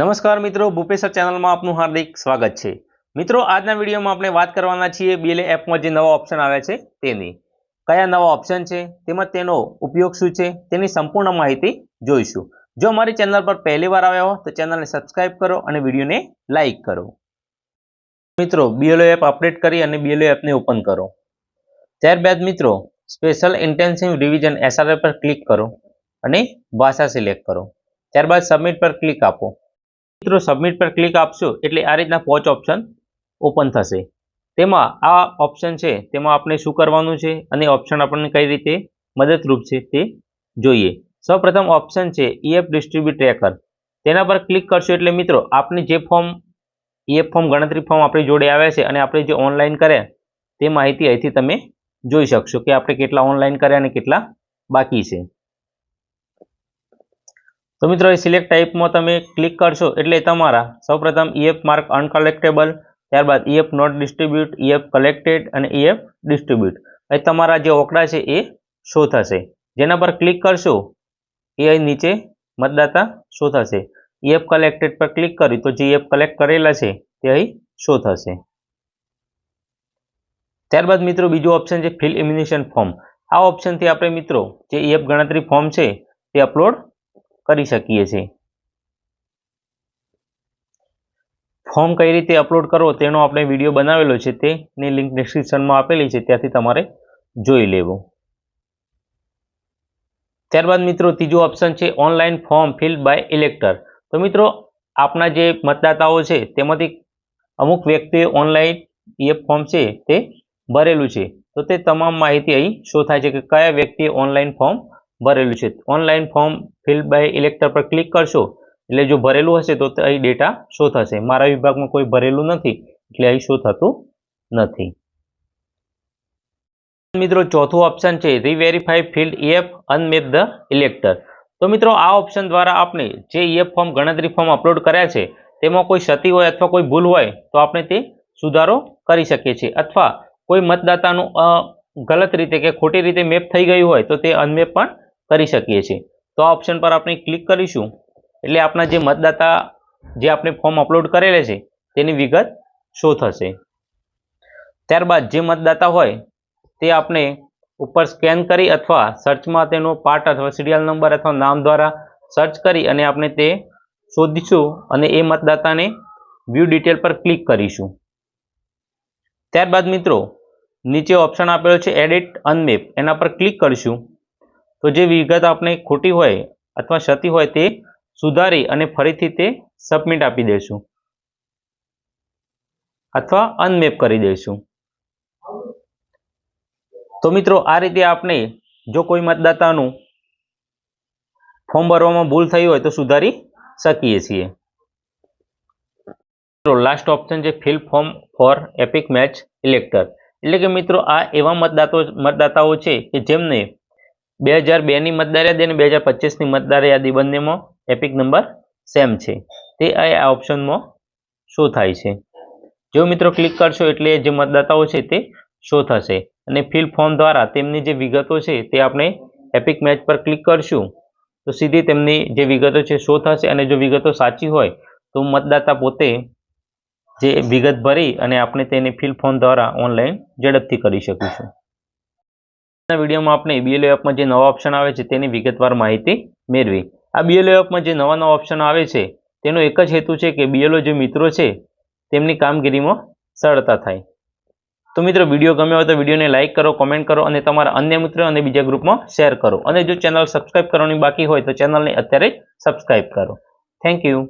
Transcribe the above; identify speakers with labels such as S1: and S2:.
S1: નમસ્કાર મિત્રો ભૂપેસર ચેનલમાં આપનું હાર્દિક સ્વાગત છે. મિત્રો, આજના વિડીયોમાં આપણે વાત કરવાના છીએ બીએલએ એપમાં જે નવા ઓપ્શન આવ્યા છે તેની. કયા નવા ઓપ્શન છે, તેમજ તેનો ઉપયોગ શું છે, તેની સંપૂર્ણ માહિતી જોઈશું. જો અમારી ચેનલ પર પહેલી વાર આવ્યા હો, તો ચેનલને સબસ્ક્રાઇબ કરો અને વિડીયોને લાઇક કરો. મિત્રો બીએલઓ એપ અપડેટ કરી અને બીએલઓ એપને ઓપન કરો. ત્યારબાદ મિત્રો સ્પેશિયલ ઇન્ટેન્સિવ રિવિઝન એસઆરએ પર ક્લિક કરો અને ભાષા સિલેક્ટ કરો. ત્યારબાદ સબમિટ પર ક્લિક આપો. મિત્રો સબમિટ પર ક્લિક આપશો એટલે આ રીતના પોચ ઓપ્શન ઓપન થશે. તેમાં આ ઓપ્શન છે, તેમાં આપણે શું કરવાનું છે અને ઓપ્શન આપણને કઈ રીતે મદદરૂપ છે તે જોઈએ. સૌપ્રથમ ઓપ્શન છે ઈએફ ડિસ્ટ્રીબ્યુટ ટ્રેકર તેના પર ક્લિક કરશો એટલે મિત્રો આપણે જે ફોર્મ ઈએફ ફોર્મ ગણતરી ફોર્મ આપણી જોડે આવ્યા છે અને આપણે જે ઓનલાઈન કર્યા, તે માહિતી અહીંથી તમે જોઈ શકશો કે આપણે કેટલા ઓનલાઈન કર્યા અને કેટલા બાકી છે. તો મિત્રો, એ સિલેક્ટ ટાઈપમાં તમે ક્લિક કરશો એટલે તમારા સૌપ્રથમ ઈએફ માર્ક અનકલેક્ટેબલ ત્યારબાદ EF not distribute EF collected અને ઈએફ ડિસ્ટ્રીબ્યુટ અહીં તમારા જે ઓકડા છે એ શો થશે. જેના પર ક્લિક કરશો, એ અહીં નીચે મતદાતા શો થશે. ઈએફ કલેક્ટેડ પર ક્લિક કરી તો જે ઈએફ કલેક્ટ કરેલા છે, તે અહીં શો થશે. ત્યારબાદ મિત્રો, બીજું ઓપ્શન છે ફિલ ઇમ્યુનેશન ફોર્મ આ ઓપ્શનથી આપણે મિત્રો, જે ઈએફ ગણતરી ફોર્મ છે, તે અપલોડ કરી શકીએ છીએ. ફોર્મ કઈ રીતે અપલોડ કરવો તેનો આપણે વીડિયો બનાવેલો છે તેની લિંક ડિસ્ક્રિપ્શનમાં આપેલી છે ત્યાંથી તમારે જોઈ લેવું. ત્યારબાદ મિત્રો ત્રીજો ઓપ્શન છે online form fill by elector તો મિત્રો આપના જે મતદાતાઓ છે તેમાંથી અમુક વ્યક્તિએ ઓનલાઈન એ ફોર્મ છે તે ભરેલું છે. તો તે તમામ માહિતી અહીં શો થાય છે કે કયા વ્યક્તિએ ઓનલાઈન ફોર્મ ભરેલું છે. Online form fill by elector પર ક્લિક કરશો, એટલે જો ભરેલું હશે તો અહીં ડેટા શો થશે. મારા વિભાગમાં કોઈ ભરેલું નથી, એટલે અહીં શો થતું નથી. મિત્રો, ચોથું ઓપ્શન છે reverify field EF unmap the elector તો મિત્રો, આ ઓપ્શન દ્વારા આપણે જે ઈએફ ફોર્મ ગણતરી ફોર્મ અપલોડ કર્યા છે, તેમાં કોઈ ક્ષતિ હોય અથવા કોઈ ભૂલ હોય, તો આપણે તે સુધારો કરી શકીએ છીએ. અથવા કોઈ મતદાતાનું ગલત રીતે કે ખોટી રીતે મેપ થઈ ગયું હોય, તો તે અનમેપ પણ કરી શકીએ છીએ. તો આ ઓપ્શન પર આપણે ક્લિક કરીશું. એટલે આપણા જે મતદાતા જે આપણે ફોર્મ અપલોડ કરેલા છે, તેની વિગત શો થશે? ત્યારબાદ જે મતદાતા હોય, તે આપણે ઉપર સ્કેન કરી અથવા સર્ચમાં તેનો પાર્ટ અથવા સિરિયલ નંબર અથવા નામ દ્વારા સર્ચ કરી અને આપણે તે શોધીશું અને એ મતદાતાને વ્યૂ ડિટેલ પર ક્લિક કરીશું. ત્યારબાદ મિત્રો, નીચે ઓપ્શન આપેલો છે એડિટ અનમેપ એના પર ક્લિક કરીશું. તો જે વિગત આપણે ખોટી હોય અથવા ક્ષતિ હોય તે સુધારી અને ફરીથી તે સબમિટ આપી દઈશું. અથવા અનમેપ કરી દઈશું. તો મિત્રો, આ રીતે આપણે જો કોઈ મતદાતાનું ફોર્મ ભરવામાં ભૂલ થઈ હોય તો સુધારી શકીએ છીએ. મિત્રો લાસ્ટ ઓપ્શન છે fill form for EPIC match elector એટલે કે મિત્રો, આ એવા મતદાતો મતદાતાઓ છે કે જેમને બે હજાર બેની મતદાર યાદી અને બે હજાર પચીસની મતદાર યાદી બંનેમાં એપિક નંબર સેમ છે. તે આ ઓપ્શનમાં શો થાય છે. જો મિત્રો ક્લિક કરશો એટલે જે મતદાતાઓ છે તે શો થશે. અને ફિલ ફોર્મ દ્વારા તેમની જે વિગતો છે તે આપણે એપિક મેચ પર ક્લિક કરશું. તો સીધી તેમની જે વિગતો છે શો થશે અને જો વિગતો સાચી હોય તો મતદાતા પોતે જે વિગત ભરી અને આપણે તેને ફિલ ફોર્મ દ્વારા ઓનલાઈન ઝડપથી કરી શકીશું. વિડીયોમાં આપણે બીએલઓ એપમાં જે નવા ઓપ્શન આવે છે તેની વિગતવાર માહિતી મેળવી. આ બીએલઓ એપમાં જે નવા નવા ઓપ્શન આવે છે, તેનો એક જ હેતુ છે કે બીએલઓ જે મિત્રો છે, તેમની કામગીરીમાં સરળતા થાય. તો મિત્રો, વીડિયો ગમ્યો હોય તો વિડીયોને લાઇક કરો કોમેન્ટ કરો અને તમારા અન્ય મિત્રો અને બીજા ગ્રુપમાં શેર કરો. અને જો ચેનલ સબસ્ક્રાઇબ કરવાની બાકી હોય તો ચેનલને અત્યારે સબસ્ક્રાઇબ કરો. Thank you